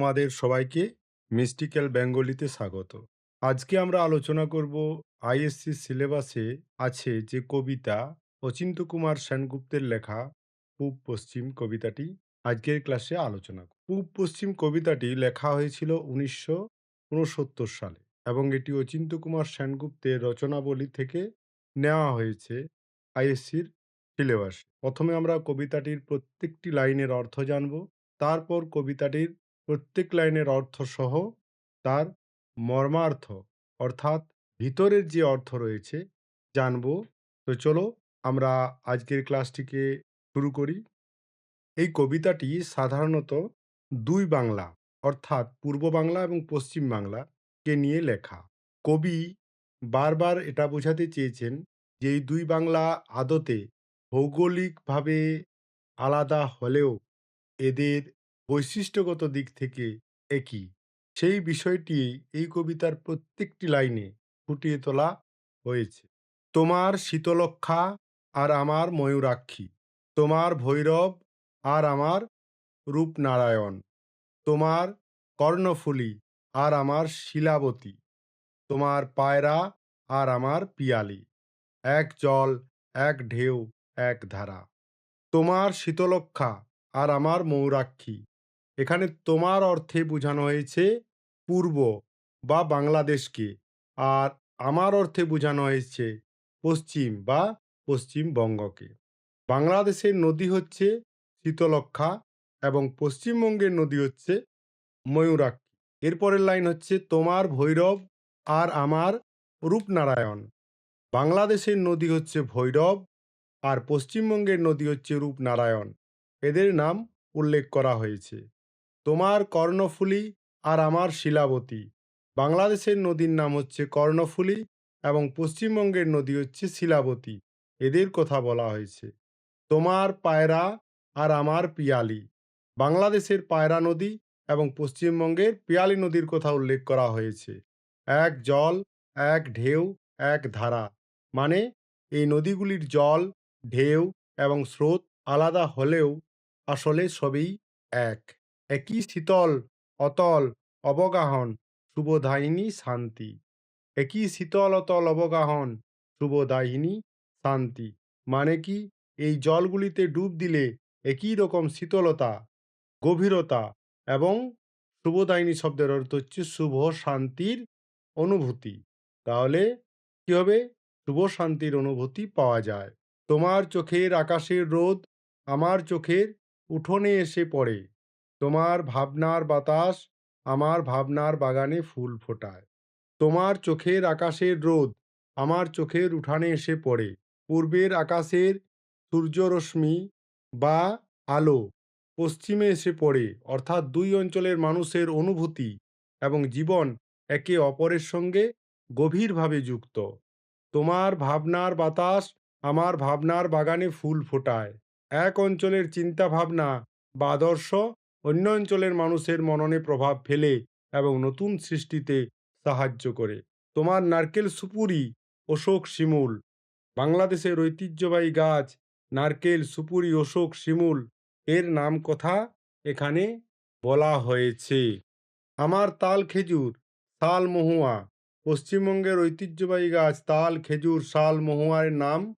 তোমাদের সবাইকে মিস্টিক্যাল বেঙ্গলিতে স্বাগত। আজকে আমরা আলোচনা করব আইএসসি সিলেবাসে আছে যে কবিতা অচিন্ত কুমার সেনগুপ্তের লেখা পূব পশ্চিম কবিতাটি। আজকের ক্লাসে আলোচনা। পূব পশ্চিম কবিতাটি লেখা হয়েছিল উনিশশো উনসত্তর সালে এবং এটি অচিন্ত কুমার সেনগুপ্তের রচনাবলী থেকে নেওয়া হয়েছে আইএসসির সিলেবাস প্রথমে আমরা কবিতাটির প্রত্যেকটি লাইনের অর্থ জানব, তারপর কবিতাটির প্রত্যেক লাইনের অর্থ সহ তার মর্মার্থ, অর্থাৎ ভিতরের যে অর্থ রয়েছে, জানব। তো চলো আমরা আজকের ক্লাসটিকে শুরু করি। এই কবিতাটি সাধারণত দুই বাংলা, অর্থাৎ পূর্ব বাংলা এবং পশ্চিম বাংলা কে নিয়ে লেখা। কবি বারবার এটা বোঝাতে চেয়েছেন যে এই দুই বাংলা আদতে ভৌগোলিকভাবে আলাদা হলেও এদের বৈশিষ্ট্যগত দিক থেকে একই। সেই বিষয়টি এই কবিতার প্রত্যেকটি লাইনে ফুটিয়ে তোলা হয়েছে। তোমার শীতলক্ষা আর আমার ময়ূরাক্ষী, তোমার ভৈরব আর আমার রূপনারায়ণ, তোমার কর্ণফুলী আর আমার শিলাবতী, তোমার পায়রা আর আমার পিয়ালি, এক জল, এক ঢেউ, এক ধারা। তোমার শীতলক্ষা আর আমার মৌরাক্ষী এখানে তোমার অর্থে বোঝানো হয়েছে পূর্ব বা বাংলাদেশকে। আর আমার অর্থে বোঝানো হয়েছে পশ্চিম বা পশ্চিমবঙ্গকে। বাংলাদেশের নদী হচ্ছে শীতলক্ষা এবং পশ্চিমবঙ্গের নদী হচ্ছে ময়ূরাক্ষী। এরপরের লাইন হচ্ছে তোমার ভৈরব আর আমার রূপনারায়ণ। বাংলাদেশের নদী হচ্ছে ভৈরব আর পশ্চিমবঙ্গের নদী হচ্ছে রূপনারায়ণ। এদের নাম উল্লেখ করা হয়েছে। তোমার কর্ণফুলী আর আমার শিলাবতী। বাংলাদেশের নদীর নাম হচ্ছে কর্ণফুলী এবং পশ্চিমবঙ্গের নদী হচ্ছে শিলাবতী। এদের কথা বলা হয়েছে। তোমার পায়রা আর আমার পিয়ালি। বাংলাদেশের পায়রা নদী এবং পশ্চিমবঙ্গের পিয়ালি নদীর কথা উল্লেখ করা হয়েছে। এক জল, এক ঢেউ, এক ধারা। মানে এই নদীগুলির জল, ঢেউ এবং স্রোত আলাদা হলেও আসলে সবই এক। একই শীতল, অতল, অবগাহন, শুভদায়িনী, শান্তি। একই শীতল, অতল, অবগাহন, শুভদায়িনী, শান্তি। মানে কি? এই জলগুলিতে ডুব দিলে একই রকম শীতলতা, গভীরতা এবং শুভদায়িনী শব্দের অর্থ হচ্ছে শুভ শান্তির অনুভূতি। তাহলে কি হবে? শুভ শান্তির অনুভূতি পাওয়া যায়। তোমার চোখের আকাশের রোদ আমার চোখের উঠোনে এসে পড়ে। তোমার ভাবনার বাতাস আমার ভাবনার বাগানে ফুল ফোটায়। তোমার চোখের আকাশের রোদ আমার চোখের উঠানে এসে পড়ে। পূর্বের আকাশের সূর্যরশ্মি বা আলো পশ্চিমে এসে পড়ে, অর্থাৎ দুই অঞ্চলের মানুষের অনুভূতি এবং জীবন একে অপরের সঙ্গে গভীরভাবে যুক্ত। তোমার ভাবনার বাতাস আমার ভাবনার বাগানে ফুল ফোটায়। এক অঞ্চলের চিন্তা ভাবনা বা আদর্শ অন্য অঞ্চলের মানুষের মননে প্রভাব ফেলে এবং নতুন সৃষ্টিতে সাহায্য করে। তোমার নারকেল সুপুরি, অশোক শিমুল। বাংলাদেশের ঐতিহ্যবাহী গাছ, নারকেল সুপুরি, অশোক শিমুল। এর নাম কথা এখানে বলা হয়েছে। আমার তাল খেজুর, শাল মহুয়া। পশ্চিমবঙ্গের ঐতিহ্যবাহী গাছ, তাল, খেজুর, শাল, মহুয়ার নাম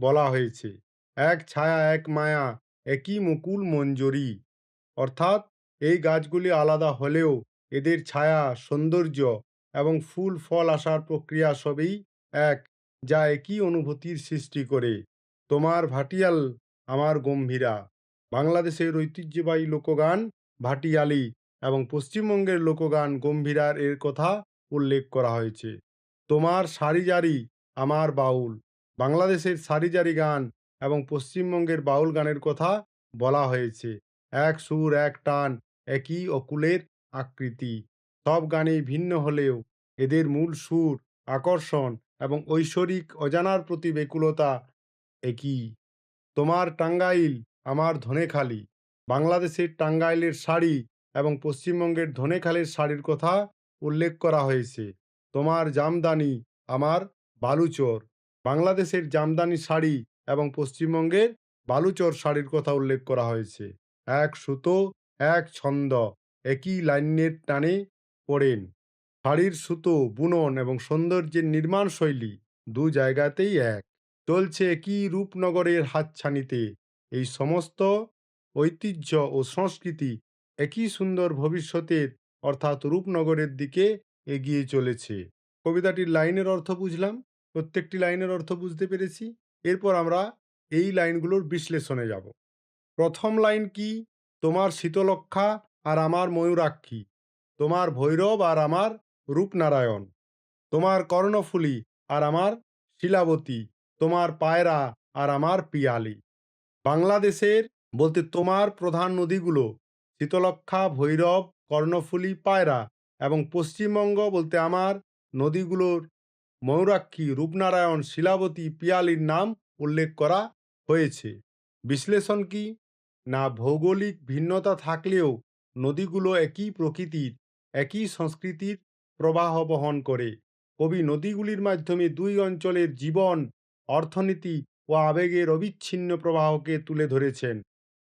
বলা হয়েছে। এক ছায়া, এক মায়া, একই মুকুল, মঞ্জরি। অর্থাৎ এই গাছগুলি আলাদা হলেও এদের ছায়া, সৌন্দর্য এবং ফুল, ফল আসার প্রক্রিয়া সবই এক, যা একই অনুভূতির সৃষ্টি করে। তোমার ভাটিয়াল আমার গম্ভীরা। বাংলাদেশের ঐতিহ্যবাহী লোকগান ভাটিয়ালি এবং পশ্চিমবঙ্গের লোকগান গম্ভীরার এর কথা উল্লেখ করা হয়েছে। তোমার সারিজারি আমার বাউল। বাংলাদেশের সারিজারি গান এবং পশ্চিমবঙ্গের বাউল গানের কথা বলা হয়েছে। এক সুর, এক টান, একই অকুলের আকৃতি। সব গানেই ভিন্ন হলেও এদের মূল সুর, আকর্ষণ এবং ঐশ্বরিক অজানার প্রতি বেকুলতা একই। তোমার টাঙ্গাইল আমার ধনেখালি, বাংলাদেশের টাঙ্গাইলের শাড়ি এবং পশ্চিমবঙ্গের ধনেখালের শাড়ির কথা উল্লেখ করা হয়েছে। তোমার জামদানি আমার বালুচর, বাংলাদেশের জামদানি শাড়ি এবং পশ্চিমবঙ্গের বালুচর শাড়ির কথা উল্লেখ করা হয়েছে। এক সুতো এক ছন্দ, একই লাইনের টানে পড়েন। শাড়ির সুতো, বুনন এবং সৌন্দর্যের নির্মাণ শৈলী দু জায়গাতেই এক। চলছে একই রূপনগরের হাতছানিতে। এই সমস্ত ঐতিহ্য ও সংস্কৃতি একই সুন্দর ভবিষ্যতের, অর্থাৎ রূপনগরের দিকে এগিয়ে চলেছে। কবিতাটির লাইনের অর্থ বুঝলাম? প্রত্যেকটি লাইনের অর্থ বুঝতে পেরেছি। এরপর আমরা এই লাইনগুলোর বিশ্লেষণে যাব। প্রথম লাইন কি? তোমার শীতলক্ষা আর আমার ময়ূরাক্ষী। তোমার ভৈরব আর আমার রূপনারায়ণ। তোমার কর্ণফুলী আর আমার শিলাবতী। তোমার পায়রা আর আমার পিয়ালি। বাংলাদেশের বলতে তোমার প্রধান নদীগুলো শীতলক্ষা ভৈরব, কর্ণফুলী, পায়রা এবং পশ্চিমবঙ্গ বলতে আমার নদীগুলোর ময়ূরাক্ষী, রূপনারায়ণ, শিলাবতী, পিয়ালির নাম উল্লেখ করা হয়েছে। বিশ্লেষণ কি? না ভৌগোলিক ভিন্নতা থাকলেও নদীগুলো একই প্রকৃতির, একই সংস্কৃতির প্রবাহ বহন করে। কবি নদীগুলির মাধ্যমে দুই অঞ্চলের জীবন, অর্থনীতি ও আবেগের অবিচ্ছিন্ন প্রবাহকে তুলে ধরেছেন।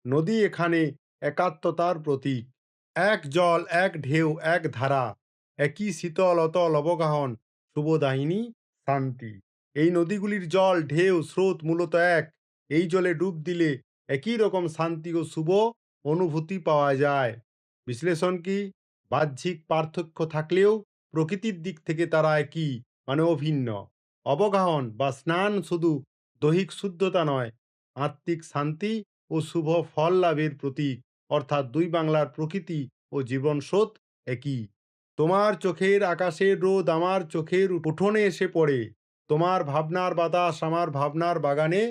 নদী এখানে একাত্মতার প্রতীক। এক জল, এক ঢেউ, এক ধারা, একই শীতল, অতল অবগাহন শুভদাহিনী শান্তি। এই নদীগুলির জল, ঢেউ, স্রোত মূলত এক। এই জলে ডুব দিলে একই রকম শান্তি ও শুভ অনুভূতি পাওয়া যায়। বিশ্লেষণ কি? বাহ্যিক পার্থক্য থাকলেও প্রকৃতির দিক থেকে তারা একই মানে অভিন্ন। অবগাহন বা স্নান শুধু দৈহিক শুদ্ধতা নয়, আত্মিক শান্তি ও শুভ ফল লাভের প্রতীক। অর্থাৎ দুই বাংলার প্রকৃতি ও জীবন স্রোত একই। তোমার চোখের আকাশের রোদ আমার চোখের উঠোনে এসে পড়ে। তোমার ভাবনার বাতাস আমার ভাবনার বাগানে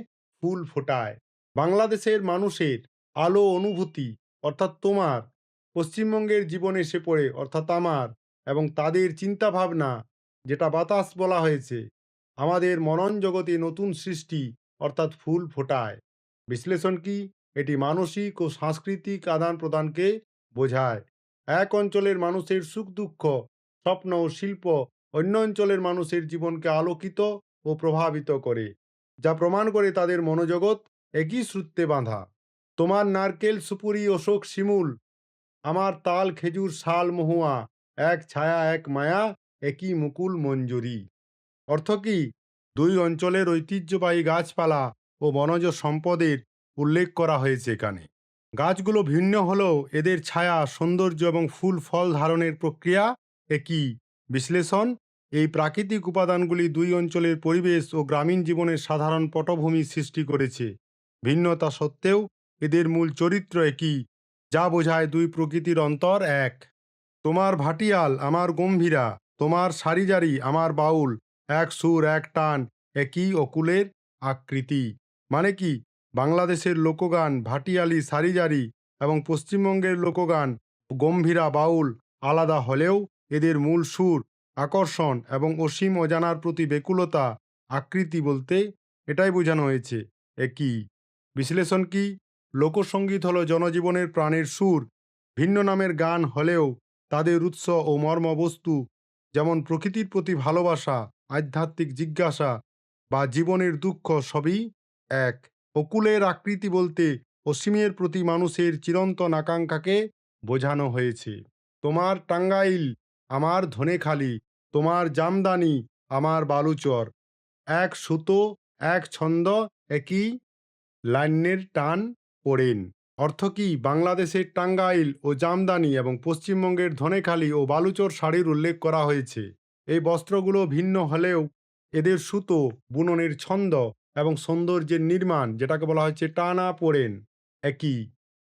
ফুল ফোটায়। বাংলাদেশের মানুষের আলো অনুভূতি, অর্থাৎ তোমার, পশ্চিমবঙ্গের জীবনে এসে পড়ে, অর্থাৎ আমার এবং তাদের চিন্তা ভাবনা যেটা বাতাস বলা হয়েছে, আমাদের মনন জগতে নতুন সৃষ্টি, অর্থাৎ ফুল ফোটায়। বিশ্লেষণ কি? এটি মানসিক ও সাংস্কৃতিক আদান প্রদানকে বোঝায়। এক অঞ্চলের মানুষের সুখ দুঃখ, স্বপ্ন ও শিল্প অন্য অঞ্চলের মানুষের জীবনকে আলোকিত ও প্রভাবিত করে, যা প্রমাণ করে তাদের মনোজগৎ একই সূত্রে বাঁধা। তোমার নারকেল, সুপুরি, অশোক, শিমুল। আমার তাল, খেজুর, শাল, মহুয়া, এক ছায়া, এক মায়া, একই মুকুল, মঞ্জুরি। অর্থ কি? দুই অঞ্চলের ঐতিহ্যবাহী গাছপালা ও বনজ সম্পদের উল্লেখ করা হয়েছে এখানে। গাছগুলো ভিন্ন হলেও এদের ছায়া, সৌন্দর্য এবং ফুল, ফল ধারণের প্রক্রিয়া একই। বিশ্লেষণ, এই প্রাকৃতিক উপাদানগুলি দুই অঞ্চলের পরিবেশ ও গ্রামীণ জীবনের সাধারণ পটভূমি সৃষ্টি করেছে। ভিন্নতা সত্ত্বেও এদের মূল চরিত্র একই, যা বোঝায় দুই প্রকৃতির অন্তর এক। তোমার ভাটিয়াল আমার গম্ভীরা, তোমার সারিজারি আমার বাউল, এক সুর, এক টান, একই অকুলের আকৃতি। মানে কি? বাংলাদেশের লোকগান, ভাটিয়ালি, সারিজারি এবং পশ্চিমবঙ্গের লোকগান, গম্ভীরা বাউল, আলাদা হলেও এদের মূল সুর, আকর্ষণ এবং অসীম অজানার প্রতি বেকুলতা, আকৃতি বলতে এটাই বোঝানো হয়েছে, একই। বিশ্লেষণ কি? লোকসঙ্গীত হলো জনজীবনের প্রাণের সুর। ভিন্ন নামের গান হলেও তাদের উৎস ও মর্মবস্তু যেমন প্রকৃতির প্রতি ভালোবাসা, আধ্যাত্মিক জিজ্ঞাসা বা জীবনের দুঃখ সবই এক। অকুলের আকৃতি বলতে অসীমের প্রতি মানুষের চিরন্তন আকাঙ্ক্ষাকে বোঝানো হয়েছে। তোমার টাঙ্গাইল, আমার ধনেখালি, তোমার জামদানি, আমার বালুচর। এক সুতো, এক ছন্দ, একই লাইনের টান পড়েন অর্থ কি? বাংলাদেশের টাঙ্গাইল ও জামদানি এবং পশ্চিমবঙ্গের ধনেখালি ও বালুচর শাড়ির উল্লেখ করা হয়েছে। এই বস্ত্রগুলো ভিন্ন হলেও এদের সুতো, বুননের ছন্দ এবং সৌন্দর্যের নির্মাণ, যেটাকে বলা হচ্ছে টানা পড়েন একই।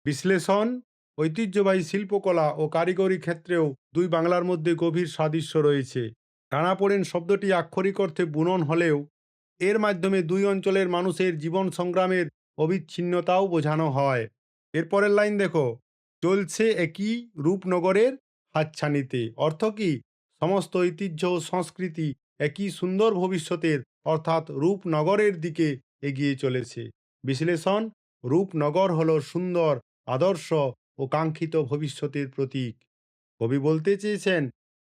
বিশ্লেষণ, ঐতিহ্যবাহী শিল্পকলা ও কারিগরি ক্ষেত্রেও দুই বাংলার মধ্যে গভীর সাদৃশ্য রয়েছে। টানাপোড়েন শব্দটি আক্ষরিক অর্থে বুনন হলেও, এর মাধ্যমে দুই অঞ্চলের মানুষের জীবন সংগ্রামের অবিচ্ছিন্নতাও বোঝানো হয়। এরপরের লাইন দেখো, চলছে একই রূপনগরের হাতছানিতে। অর্থ কি? সমস্ত ঐতিহ্য ও সংস্কৃতি একই সুন্দর ভবিষ্যতের, অর্থাৎ রূপনগরের দিকে এগিয়ে চলেছে। বিশ্লেষণ, রূপনগর হলো সুন্দর, আদর্শ ও কাঙ্ক্ষিত ভবিষ্যতের প্রতীক। কবি বলতে চেয়েছেন,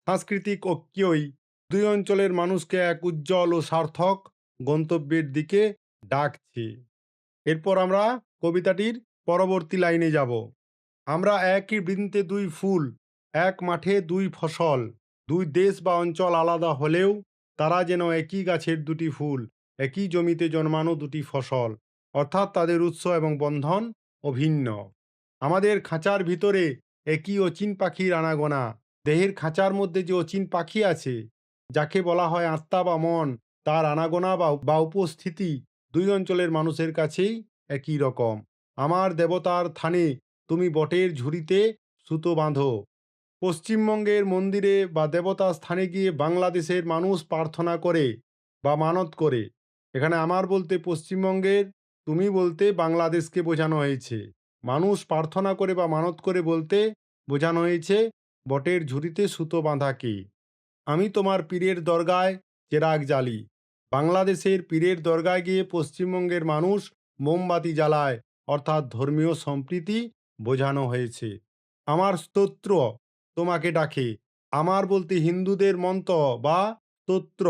সাংস্কৃতিক ঐক্যই দুই অঞ্চলের মানুষকে এক উজ্জ্বল ও সার্থক গন্তব্যের দিকে ডাকছে। এরপর আমরা কবিতাটির পরবর্তী লাইনে যাব। আমরা একই বৃন্তে দুই ফুল, এক মাঠে দুই ফসল, দুই দেশ বা অঞ্চল আলাদা হলেও তারা যেন একই গাছের দুটি ফুল, একই জমিতে জন্মানো দুটি ফসল, অর্থাৎ তাদের উৎস এবং বন্ধন অভিন্ন। আমাদের খাঁচার ভিতরে একই অচিন পাখির আনাগোনা, দেহের খাঁচার মধ্যে যে অচিন পাখি আছে, যাকে বলা হয় আত্মা বা মন, তার আনাগোনা বা বা উপস্থিতি দুই অঞ্চলের মানুষের কাছেই একই রকম। আমার দেবতার থানে তুমি বটের ঝুড়িতে সুতো বাঁধো। পশ্চিমবঙ্গের মন্দিরে বা দেবতা স্থানে গিয়ে বাংলাদেশের মানুষ প্রার্থনা করে বা মানত করে। এখানে আমার বলতে পশ্চিমবঙ্গের, তুমি বলতে বাংলাদেশকে বোঝানো হয়েছে। মানুষ প্রার্থনা করে বা মানত করে বলতে বোঝানো হয়েছে বটের ঝুড়িতে সুতো বাঁধাকে আমি তোমার পীরের দরগায় চেরাগ জ্বালি। বাংলাদেশের পীরের দরগায় গিয়ে পশ্চিমবঙ্গের মানুষ মোমবাতি জ্বালায়, অর্থাৎ ধর্মীয় সম্প্রীতি বোঝানো হয়েছে। আমার স্তোত্র তোমাকে ডাকে, আমার বলতে হিন্দুদের মন্ত্র বা স্তোত্র,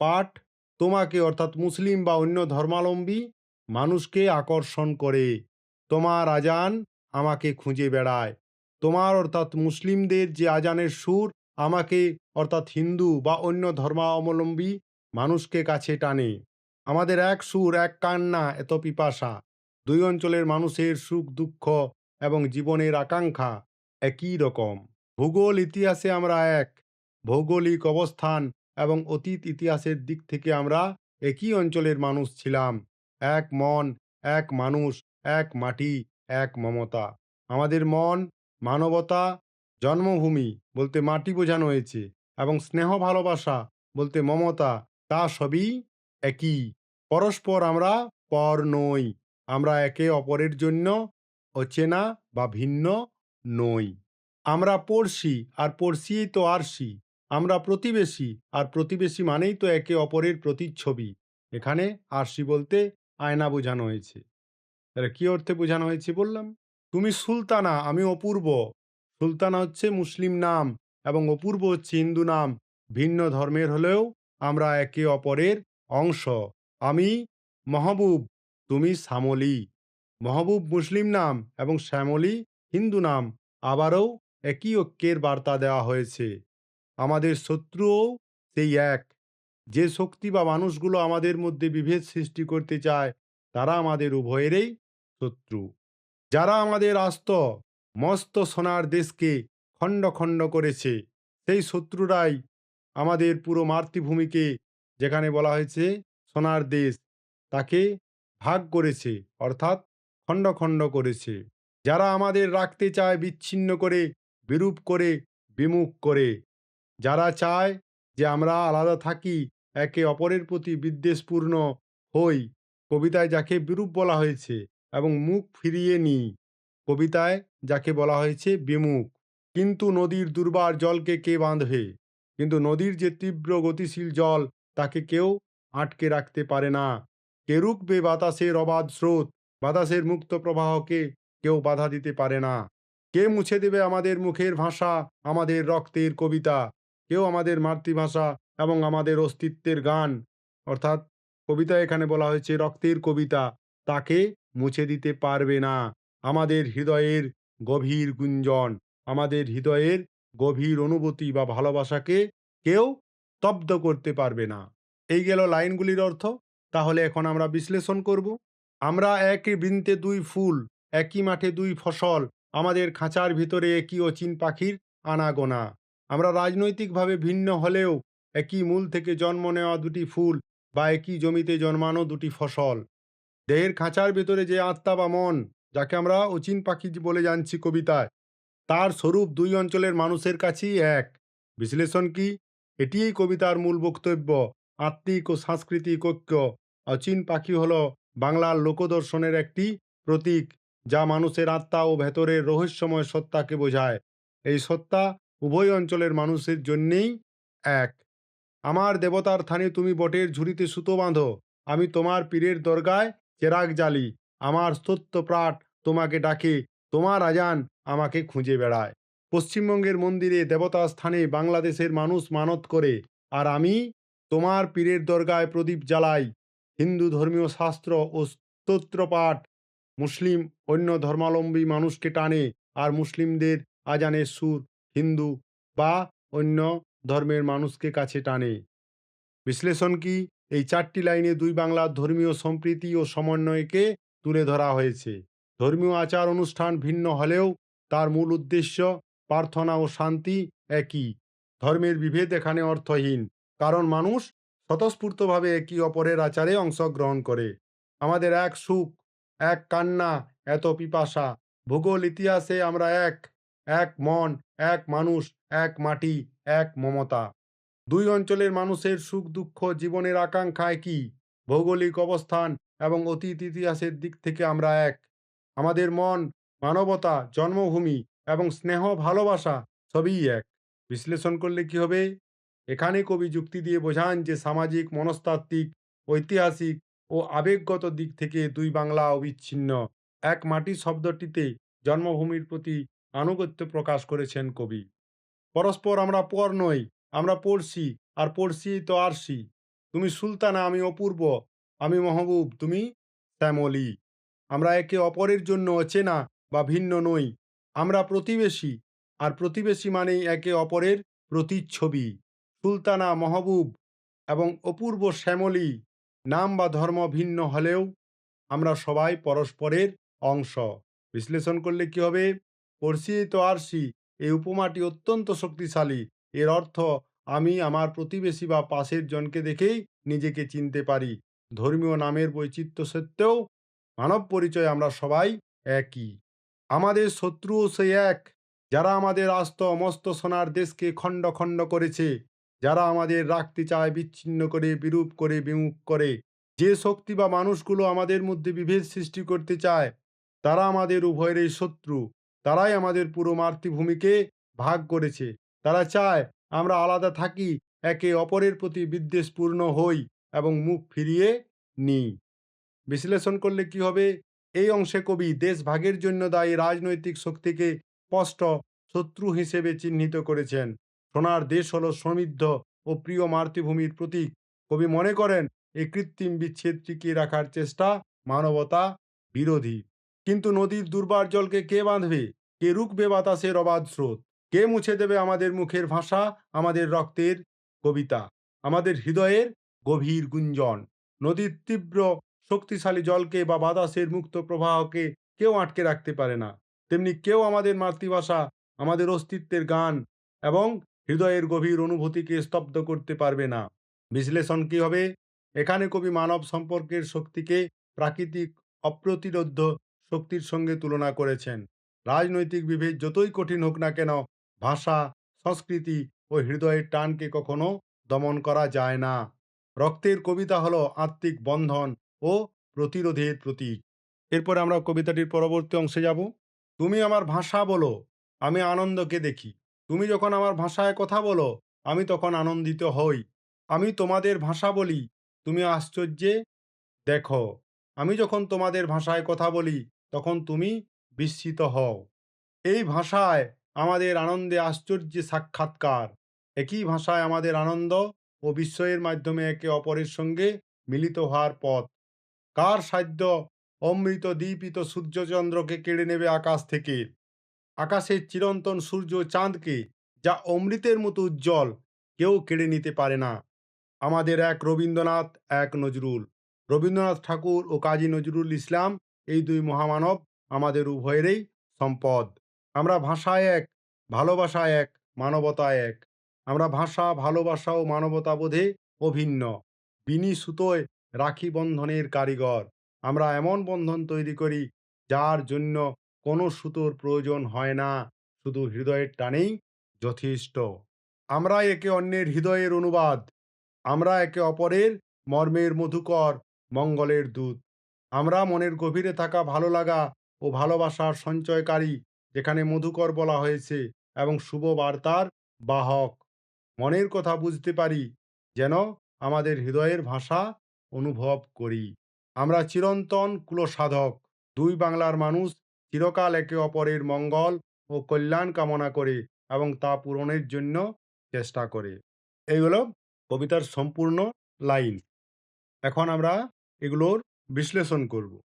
পাঠ তোমাকে, অর্থাৎ মুসলিম বা অন্য ধর্মাবলম্বী মানুষকে আকর্ষণ করে। তোমার আজান আমাকে খুঁজে বেড়ায়। তোমার, অর্থাৎ মুসলিমদের যে আজানের সুর আমাকে, অর্থাৎ হিন্দু বা অন্য ধর্মাবলম্বী মানুষকে কাছে টানে। আমাদের এক সুর, এক কান্না, এত পিপাসা। দুই অঞ্চলের মানুষের সুখ, দুঃখ এবং জীবনের আকাঙ্ক্ষা একই রকম। ভূগোল, ইতিহাসে আমরা এক। ভৌগোলিক অবস্থান এবং অতীত ইতিহাসের দিক থেকে আমরা একই অঞ্চলের মানুষ ছিলাম। এক মন, এক মানুষ, এক মাটি, এক মমতা। আমাদের মন মানবতা, জন্মভূমি বলতে মাটি বোঝানো হয়েছে এবং স্নেহ ভালোবাসা বলতে মমতা। তা সবই একই। পরস্পর আমরা পর নই। আমরা একে অপরের জন্য অচেনা বা ভিন্ন নই। আমরা পড়শি আর পড়শিই তো আরশি। আমরা প্রতিবেশী আর প্রতিবেশী মানেই তো একে অপরের প্রতিচ্ছবি। এখানে আরশি বলতে আয়না বোঝানো হয়েছে। তাহলে কি অর্থে বোঝানো হয়েছে বললাম? তুমি সুলতানা, আমি অপূর্ব। সুলতানা হচ্ছে মুসলিম নাম এবং অপূর্ব হচ্ছে হিন্দু নাম। ভিন্ন ধর্মের হলেও আমরা একে অপরের অংশ। আমি মহবুব, তুমি শ্যামলী। মহবুব মুসলিম নাম এবং শ্যামলী হিন্দু নাম। আবারও একই ঐক্যের বার্তা দেওয়া হয়েছে। আমাদের শত্রুও সেই এক। যে শক্তি বা মানুষগুলো আমাদের মধ্যে বিভেদ সৃষ্টি করতে চায়, তারা আমাদের উভয়েরই শত্রু। যারা আমাদের আস্ত, মস্ত সোনার দেশকে খণ্ড খণ্ড করেছে, সেই শত্রুরাই আমাদের পুরো মাতৃভূমিকে যেখানে বলা হয়েছে সোনার দেশ, তাকে ভাগ করেছে, অর্থাৎ খণ্ড খণ্ড করেছে। যারা আমাদের রাখতে চায় বিচ্ছিন্ন করে, বিরূপ করে, বিমুখ করে। যারা চায় যে আমরা আলাদা থাকি, একে অপরের প্রতি বিদ্বেষপূর্ণ হই, কবিতায় যাকে বিরূপ বলা হয়েছে এবং মুখ ফিরিয়ে নিই, কবিতায় যাকে বলা হয়েছে বিমুখ। কিন্তু নদীর দুর্বার জলকে কে বাঁধবে? কিন্তু নদীর যে তীব্র গতিশীল জল, তাকে কেউ আটকে রাখতে পারে না। কে রুখবে বাতাসের অবাধ স্রোত, বাতাসের মুক্ত প্রবাহকে কেউ বাধা দিতে পারে না। কে মুছে দেবে আমাদের মুখের ভাষা, আমাদের রক্তের কবিতা? কেউ আমাদের মাতৃভাষা এবং আমাদের অস্তিত্বের গান? অর্থাৎ কবিতা এখানে বলা হয়েছে, রক্তের কবিতা তাকে মুছে দিতে পারবে না। আমাদের হৃদয়ের গভীর গুঞ্জন, আমাদের হৃদয়ের গভীর অনুভূতি বা ভালোবাসাকে কেউ স্তব্ধ করতে পারবে না। এই গেল লাইনগুলির অর্থ। তাহলে এখন আমরা বিশ্লেষণ করব। আমরা একই বৃন্তে দুই ফুল, একই মাঠে দুই ফসল, আমাদের খাঁচার ভিতরে একই অচিন পাখির আনাগোনা। আমরা রাজনৈতিকভাবে ভিন্ন হলেও একই মূল থেকে জন্ম নেওয়া দুটি ফুল বা একই জমিতে জন্মানো দুটি ফসল। দেহের খাঁচার ভেতরে যে আত্মা বা মন, যাকে আমরা অচিন পাখি বলে জানছি কবিতায় তার স্বরূপ দুই অঞ্চলের মানুষের কাছেই এক। বিশ্লেষণ কি? এটি এই কবিতার মূল বক্তব্য। আত্মিক ও সাংস্কৃতিক ঐক্য। অচিন পাখি হল বাংলার লোকদর্শনের একটি প্রতীক, যা মানুষের আত্মা ও ভেতরের রহস্যময় সত্তাকে বোঝায়। এই সত্তা উভয় অঞ্চলের মানুষের জন্যেই এক। আমার দেবতার থানে তুমি বটের ঝুড়িতে সুতো বাঁধো। আমি তোমার পীরের দরগায় চেরাগ জ্বালি। আমার স্তত্ব প্রাট তোমাকে ডাকে। তোমার আজান আমাকে খুঁজে বেড়ায়। পশ্চিমবঙ্গের মন্দিরে দেবতা স্থানে বাংলাদেশের মানুষ মানত করে। আর আমি তোমার পীরের দরগায় প্রদীপ জ্বালাই। হিন্দু ধর্মীয় শাস্ত্র ও স্তোত্র পাঠ মুসলিম অন্য ধর্মাবলম্বী মানুষকে টানে আর মুসলিমদের আজানের সুর হিন্দু বা অন্য ধর্মের মানুষকে কাছে টানে। বিশ্লেষণ কি? এই চারটি লাইনে দুই বাংলার ধর্মীয় সম্প্রীতি ও সমন্বয়কে তুলে ধরা হয়েছে। ধর্মীয় আচার অনুষ্ঠান ভিন্ন হলেও তার মূল উদ্দেশ্য প্রার্থনা ও শান্তি একই। ধর্মের বিভেদ এখানে অর্থহীন, কারণ মানুষ স্বতঃস্ফূর্তভাবে একে অপরের আচারে অংশগ্রহণ করে। আমাদের এক সুখ, এক কান্না, এত পিপাসা। ভূগোল ইতিহাসে আমরা এক এক মন, এক মানুষ, এক মাটি, এক মমতা। দুই অঞ্চলের মানুষের সুখ, দুঃখ, জীবনের আকাঙ্ক্ষা একই। ভৌগোলিক অবস্থান এবং অতীত ইতিহাসের দিক থেকে আমরা এক। আমাদের মন, মানবতা, জন্মভূমি এবং স্নেহ, ভালোবাসা সবই এক। বিশ্লেষণ করলে কি হবে? এখানে কবি যুক্তি দিয়ে বোঝান যে সামাজিক, মনস্তাত্ত্বিক, ঐতিহাসিক ও আবেগগত দিক থেকে দুই বাংলা অবিচ্ছিন্ন। এক মাটি শব্দটিতে জন্মভূমির প্রতি আনুগত্য প্রকাশ করেছেন কবি। পরস্পর আমরা পর নই, আমরা পড়ছি আর পড়ছি তো আরশি। তুমি সুলতানা, আমি অপূর্ব, আমি মহবুব, তুমি শ্যামলী। আমরা একে অপরের জন্য অচেনা বা ভিন্ন নই। আমরা প্রতিবেশী, আর প্রতিবেশী মানেই একে অপরের প্রতিচ্ছবি। সুলতানা মহবুব এবং অপূর্ব শ্যামলী নাম বা ধর্ম ভিন্ন হলেও আমরা সবাই পরস্পরের অংশ। বিশ্লেষণ করলে কি হবে? পড়ছি তো আরশি এই উপমাটি অত্যন্ত শক্তিশালী। এর অর্থ, আমি আমার প্রতিবেশী বা পাশের জনকে দেখেই নিজেকে চিনতে পারি। ধর্মীয় নামের বৈচিত্র্য সত্ত্বেও মানব পরিচয় আমরা সবাই একই। আমাদের শত্রুও সেই এক, যারা আমাদের আস্ত মস্ত সোনার দেশকে খণ্ড খণ্ড করেছে, যারা আমাদের রাখতে চায় বিচ্ছিন্ন করে, বিরূপ করে, বিমুখ করে। যে শক্তি বা মানুষগুলো আমাদের মধ্যে বিভেদ সৃষ্টি করতে চায়, তারা আমাদের উভয়েরই শত্রু। তারাই আমাদের পুরো মাতৃভূমিকে ভাগ করেছে। তারা চায় আমরা আলাদা থাকি, একে অপরের প্রতি বিদ্বেষপূর্ণ হই এবং মুখ ফিরিয়ে নিই। বিশ্লেষণ করলে কি হবে? এই অংশে কবি দেশ ভাগের জন্য দায়ী রাজনৈতিক শক্তিকে স্পষ্ট শত্রু হিসেবে চিহ্নিত করেছেন। সোনার দেশ হল সমৃদ্ধ ও প্রিয় মাতৃভূমির প্রতীক। কবি মনে করেন, এই কৃত্রিম বিচ্ছেদ টিকিয়ে রাখার চেষ্টা মানবতা বিরোধী। কিন্তু নদীর দুর্বার জলকে কে বাঁধবে? কে রুখবে বাতাসের অবাধ স্রোত? কে মুছে দেবে আমাদের মুখের ভাষা, আমাদের রক্তের কবিতা, আমাদের হৃদয়ের গভীর গুঞ্জন? নদীর তীব্র শক্তিশালী জলকে বা বাতাসের মুক্ত প্রবাহকে কেউ আটকে রাখতে পারে না। তেমনি কেউ আমাদের মাতৃভাষা, আমাদের অস্তিত্বের গান এবং হৃদয়ের গভীর অনুভূতিকে স্তব্ধ করতে পারবে না। বিশ্লেষণ কি হবে? এখানে কবি মানব সম্পর্কের শক্তিকে প্রাকৃতিক অপ্রতিরোধ শক্তির সঙ্গে তুলনা করেছেন। রাজনৈতিক বিভেদ যতই কঠিন হোক না কেন, ভাষা, সংস্কৃতি ও হৃদয়ের টানকে কখনো দমন করা যায় না। রক্তের কবিতা হলো আত্মিক বন্ধন ও প্রতিরোধের প্রতীক। এরপর আমরা কবিতাটির পরবর্তী অংশে যাব। তুমি আমার ভাষা বলো, আমি আনন্দকে দেখি। তুমি যখন আমার ভাষায় কথা বলো, আমি তখন আনন্দিত হই। আমি তোমাদের ভাষা বলি, তুমি আশ্চর্যে দেখো। আমি যখন তোমাদের ভাষায় কথা বলি, তখন তুমি বিস্মিত হও। এই ভাষায় আমাদের আনন্দে আশ্চর্যে সাক্ষাৎকার। একই ভাষায় আমাদের আনন্দ ও বিস্ময়ের মাধ্যমে একে অপরের সঙ্গে মিলিত হওয়ার পথ। কার সাধ্য অমৃত দীপিত সূর্যচন্দ্রকে কেড়ে নেবে আকাশ থেকে? আকাশের চিরন্তন সূর্য চাঁদকে, যা অমৃতের মতো উজ্জ্বল, কেউ কেড়ে নিতে পারে না। আমাদের এক রবীন্দ্রনাথ, এক নজরুল। রবীন্দ্রনাথ ঠাকুর ও কাজী নজরুল ইসলাম এই দুই মহামানব আমাদের উভয়েরই সম্পদ। আমরা ভাষা এক ভালোবাসা এক মানবতা এক। আমরা ভাষা, ভালোবাসা ও মানবতা বোধে অভিন্ন। বিনি সুতোয় রাখি বন্ধনের কারিগর। আমরা এমন বন্ধন তৈরি করি, যার জন্য কোনো সুতোর প্রয়োজন হয় না, শুধু হৃদয়ের টানেই যথেষ্ট। আমরা একে অন্যের হৃদয়ের অনুবাদ, আমরা একে অপরের মর্মের মধুকর, মঙ্গলের দূত। আমরা মনের গভীরে থাকা ভালো লাগা ও ভালোবাসার সঞ্চয়কারী, যেখানে মধুকর বলা হয়েছে এবং শুভ বার্তার বাহক। মনের কথা বুঝতে পারি, যেন আমাদের হৃদয়ের ভাষা অনুভব করি। আমরা চিরন্তন কুলসাধক। দুই বাংলার মানুষ চিরকাল একে অপরের মঙ্গল ও কল্যাণ কামনা করে এবং তা পূরণের জন্য চেষ্টা করে। এইগুলো কবিতার সম্পূর্ণ লাইন। এখন আমরা এগুলোর বিশ্লেষণ করব।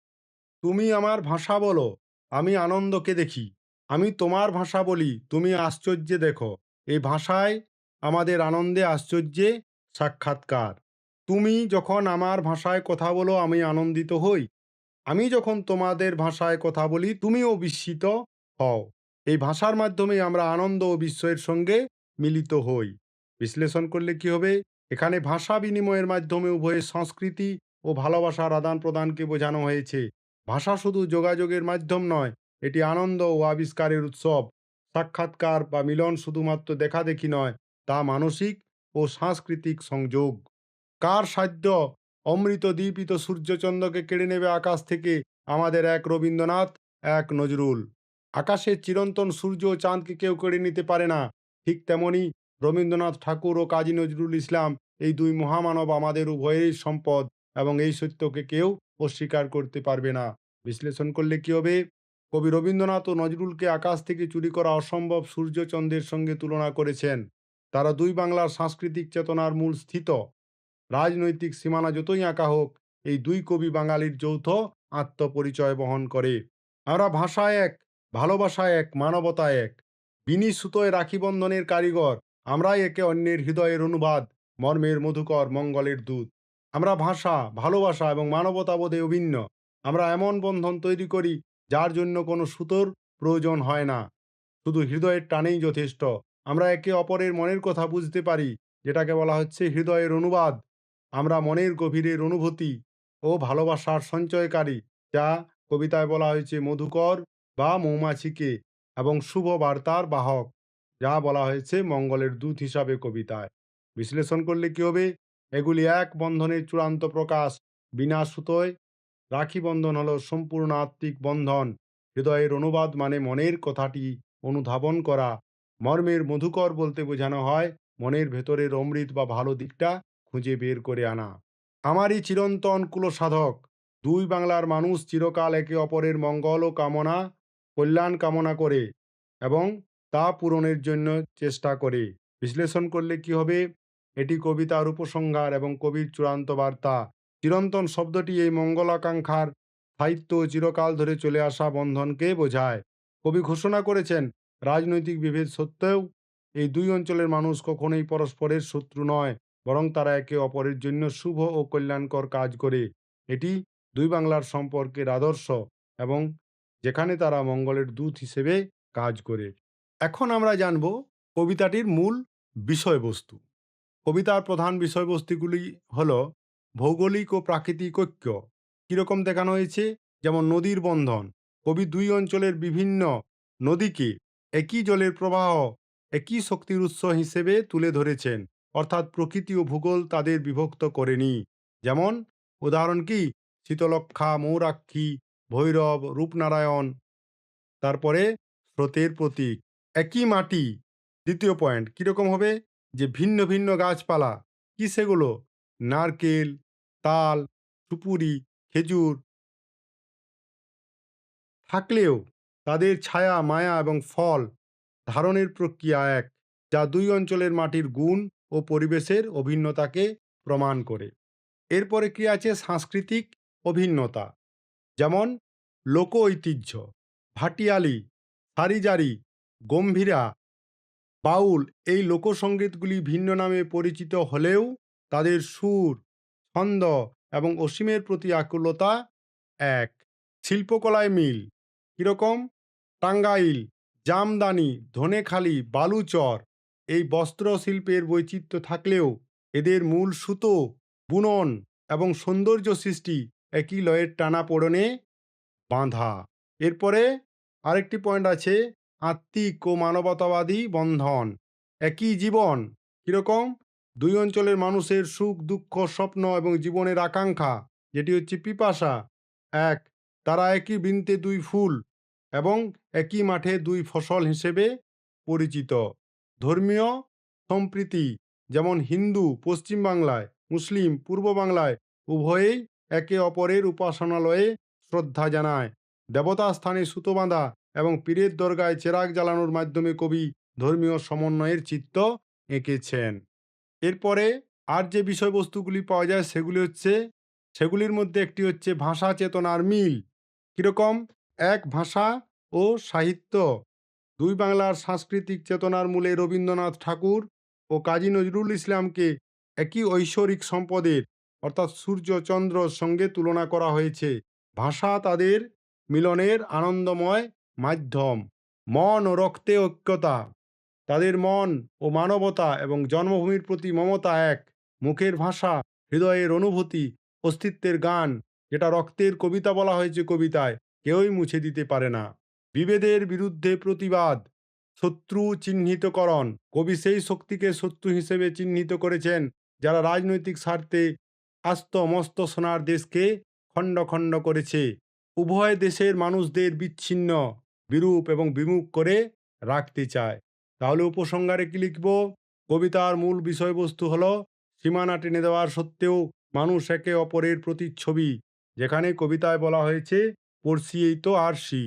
তুমি আমার ভাষা বলো, আমি আনন্দকে দেখি। আমি তোমার ভাষা বলি, তুমি আশ্চর্যে দেখো। এই ভাষায় আমাদের আনন্দে আশ্চর্যে সাক্ষাৎকার। তুমি যখন আমার ভাষায় কথা বলো, আমি আনন্দিত হই। আমি যখন তোমাদের ভাষায় কথা বলি, তুমিও বিস্মিত হও। এই ভাষার মাধ্যমে আমরা আনন্দ ও বিস্ময়ের সঙ্গে মিলিত হই। বিশ্লেষণ করলে কি হবে? এখানে ভাষা বিনিময়ের মাধ্যমে উভয়ের সংস্কৃতি ও ভালোবাসার আদান প্রদানকে বোঝানো হয়েছে। ভাষা শুধু যোগাযোগের মাধ্যম নয়, এটি আনন্দ ও আবিষ্কারের উৎসব। সাক্ষাৎকার বা মিলন শুধুমাত্র দেখাদেখি নয়, তা মানসিক ও সাংস্কৃতিক সংযোগ। কার সাধ্য? অমৃত দীপিত সূর্যচন্দ্রকে কেড়ে নেবে আকাশ থেকে আমাদের এক রবীন্দ্রনাথ, এক নজরুল। আকাশের চিরন্তন সূর্য ও চাঁদকে কেউ কেড়ে নিতে পারে না। ঠিক তেমনি রবীন্দ্রনাথ ঠাকুর ও কাজী নজরুল ইসলাম এই দুই মহামানব আমাদের উভয়েরই সম্পদ এবং এই সত্যকে কেউ অস্বীকার করতে পারবে না। বিশ্লেষণ করলে কি হবে? কবি রবীন্দ্রনাথ ও নজরুলকে আকাশ থেকে চুরি করা অসম্ভব সূর্যচন্দ্রের সঙ্গে তুলনা করেছেন। তারা দুই বাংলার সাংস্কৃতিক চেতনার মূল স্থিত। রাজনৈতিক সীমানা যতই আঁকা হোক, এই দুই কবি বাঙালির যৌথ আত্মপরিচয় বহন করে। আমরা ভাষা এক ভালোবাসা এক মানবতা এক। বিনি সুতোয় রাখি বন্ধনের কারিগর, আমরাই একে অন্যের হৃদয়ের অনুবাদ, মর্মের মধুকর মঙ্গলের দূত। আমরা ভাষা, ভালোবাসা এবং মানবতাবোধে অভিন্ন। আমরা এমন বন্ধন তৈরি করি, যার জন্য কোনো সুতোর প্রয়োজন হয় না। শুধু হৃদয়ের টানেই যথেষ্ট। আমরা একে অপরের মনের কথা বুঝতে পারি, যেটাকে বলা হচ্ছে হৃদয়ের অনুবাদ। আমরা মনের গভীরের অনুভূতি ও ভালোবাসার সঞ্চয়কারী, যা কবিতায় বলা হয়েছে মধুকর বা মৌমাছিকে এবং শুভ বার্তার বাহক, যা বলা হয়েছে মঙ্গলের দূত হিসাবে কবিতায়। বিশ্লেষণ করলে কি হবে? এগুলি এক বন্ধনের চূড়ান্ত প্রকাশ, বিনা সুতোয়। রাখি বন্ধন হলো সম্পূর্ণ আত্মিক বন্ধন, হৃদয়ের অনুবাদ মানে মনের কথাটি অনুধাবন করা। মর্মের মধুকর বলতে বোঝানো হয় মনের ভেতরের অমৃত বা ভালো দিকটা। খুঁজে বের করে আনা। আমারই চিরন্তন কুলো সাধক। দুই বাংলার মানুষ চিরকাল একে অপরের মঙ্গল ও কামনা, কল্যাণ কামনা করে এবং তা পূরণের জন্য চেষ্টা করে। বিশ্লেষণ করলে কি হবে? এটি কবিতার উপসংহার এবং কবির চূড়ান্ত বার্তা। চিরন্তন শব্দটি এই মঙ্গলাকাঙ্ক্ষার সাহিত্য চিরকাল ধরে চলে আসা বন্ধনকে বোঝায়। কবি ঘোষণা করেছেন, রাজনৈতিক বিভেদ সত্ত্বেও এই দুই অঞ্চলের মানুষ কখনোই পরস্পরের শত্রু নয়। বরং তারা একে অপরের জন্য শুভ ও কল্যাণকর কাজ করে। এটি দুই বাংলার সম্পর্কের আদর্শ এবং যেখানে তারা মঙ্গলের দূত হিসেবে কাজ করে। এখন আমরা জানব কবিতাটির মূল বিষয়বস্তু। কবিতার প্রধান বিষয়বস্তুগুলি হল ভৌগোলিক ও প্রাকৃতিক ঐক্য। কীরকম দেখানো হয়েছে? যেমন নদীর বন্ধন। কবি দুই অঞ্চলের বিভিন্ন নদীকে একই জলের প্রবাহ, একই শক্তির উৎস হিসেবে তুলে ধরেছেন। অর্থাৎ প্রকৃতি ও ভূগোল তাদের বিভক্ত করেনি। যেমন, উদাহরণ কি? শীতলক্ষা মৌরাক্ষী, ভৈরব, রূপনারায়ণ। তারপরে, স্রোতের প্রতীক। একই মাটি। দ্বিতীয় পয়েন্ট, কীরকম হবে? যে ভিন্ন ভিন্ন গাছপালা। কি সেগুলো? নারকেল, তাল, সুপুরি, খেজুর। থাকলেও তাদের ছায়া, মায়া এবং ফল ধারণের প্রক্রিয়া এক, যা দুই অঞ্চলের মাটির গুণ ও পরিবেশের অভিন্নতাকে প্রমাণ করে। এরপরে কি আছে? সাংস্কৃতিক অভিন্নতা। যেমন লোক ঐতিহ্য ভাটিয়ালি, সারিজারি, গম্ভীরা, বাউল এই লোকসঙ্গীতগুলি ভিন্ন নামে পরিচিত হলেও তাদের সুর, ছন্দ এবং অসীমের প্রতি আকুলতা এক। শিল্পকলায় মিল, কীরকম? টাঙ্গাইল, জামদানি, ধনেখালি, বালুচর এই বস্ত্র শিল্পের বৈচিত্র্য থাকলেও এদের মূল সুতো, বুনন এবং সৌন্দর্য সৃষ্টি একই লয়ের টানা পোড়নে বাঁধা। এরপরে আরেকটি পয়েন্ট আছে, আত্মিক ও মানবতাবাদী বন্ধন। একই জীবন কীরকম? দুই অঞ্চলের মানুষের সুখ, দুঃখ, স্বপ্ন এবং জীবনের আকাঙ্ক্ষা, যেটি হচ্ছে পিপাসা। এক, তারা একই বৃন্তে দুই ফুল এবং একই মাঠে দুই ফসল হিসেবে পরিচিত। ধর্মীয় সম্প্রীতি, যেমন হিন্দু, পশ্চিম বাংলায়, মুসলিম, পূর্ব বাংলায়, উভয়েই একে অপরের উপাসনালয়ে শ্রদ্ধা জানায়। দেবতা স্থানে সুতো বাঁধা এবং পীরের দরগায় চেরাগ জ্বালানোর মাধ্যমে কবি ধর্মীয় সমন্বয়ের চিত্ত এঁকেছেন। এরপরে আর যে বিষয়বস্তুগুলি পাওয়া যায় সেগুলি হচ্ছে, সেগুলির মধ্যে একটি হচ্ছে ভাষা চেতনার মিল। কীরকম? এক ভাষা ও সাহিত্য। দুই বাংলার সাংস্কৃতিক চেতনার মূলে রবীন্দ্রনাথ ঠাকুর ও কাজী নজরুল ইসলামকে একই ঐশ্বরিক সম্পদের, অর্থাৎ সূর্য চন্দ্রর সঙ্গে তুলনা করা হয়েছে। ভাষা তাদের মিলনের আনন্দময় মাধ্যম। মন ও রক্তে ঐক্যতা। তাদের মন ও মানবতা এবং জন্মভূমির প্রতি মমতা এক। মুখের ভাষা, হৃদয়ের অনুভূতি, অস্তিত্বের গান, যেটা রক্তের কবিতা বলা হয়েছে কবিতায়, কেউই মুছে দিতে পারে না। বিভেদের বিরুদ্ধে প্রতিবাদ। শত্রু চিহ্নিতকরণ। কবি সেই শক্তিকে শত্রু হিসেবে চিহ্নিত করেছেন, যারা রাজনৈতিক স্বার্থে আস্ত মস্ত সোনার দেশকে খণ্ড খণ্ড করেছে। উভয় দেশের মানুষদের বিচ্ছিন্ন, বিরূপ এবং বিমুখ করে রাখতে চায়। তাহলে উপসংহারে কি লিখব? কবিতার মূল বিষয়বস্তু হলো, সীমানা টেনে দেওয়ার সত্ত্বেও মানুষ একে অপরের প্রতিচ্ছবি, যেখানে কবিতায় বলা হয়েছে পড়শি এই তো আর সি।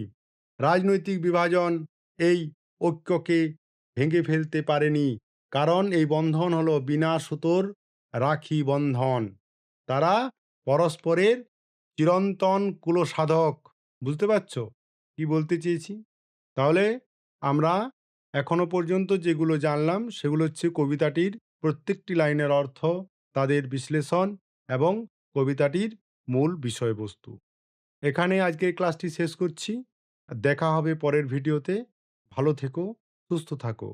রাজনৈতিক বিভাজন এই ঐক্যকে ভেঙে ফেলতে পারেনি। কারণ এই বন্ধন হলো বিনা সুতোর রাখি বন্ধন। তারা পরস্পরের চিরন্তন কুলসাধক। বুঝতে পারছ? কি বলতে চেয়েছি? তাহলে আমরা এখনও পর্যন্ত যেগুলো জানলাম, সেগুলো হচ্ছে কবিতাটির প্রত্যেকটি লাইনের অর্থ, তাদের বিশ্লেষণ এবং কবিতাটির মূল বিষয়বস্তু। এখানে আজকের ক্লাসটি শেষ করছি। দেখা হবে পরের ভিডিওতে। ভালো থেকো সুস্থ থাকো।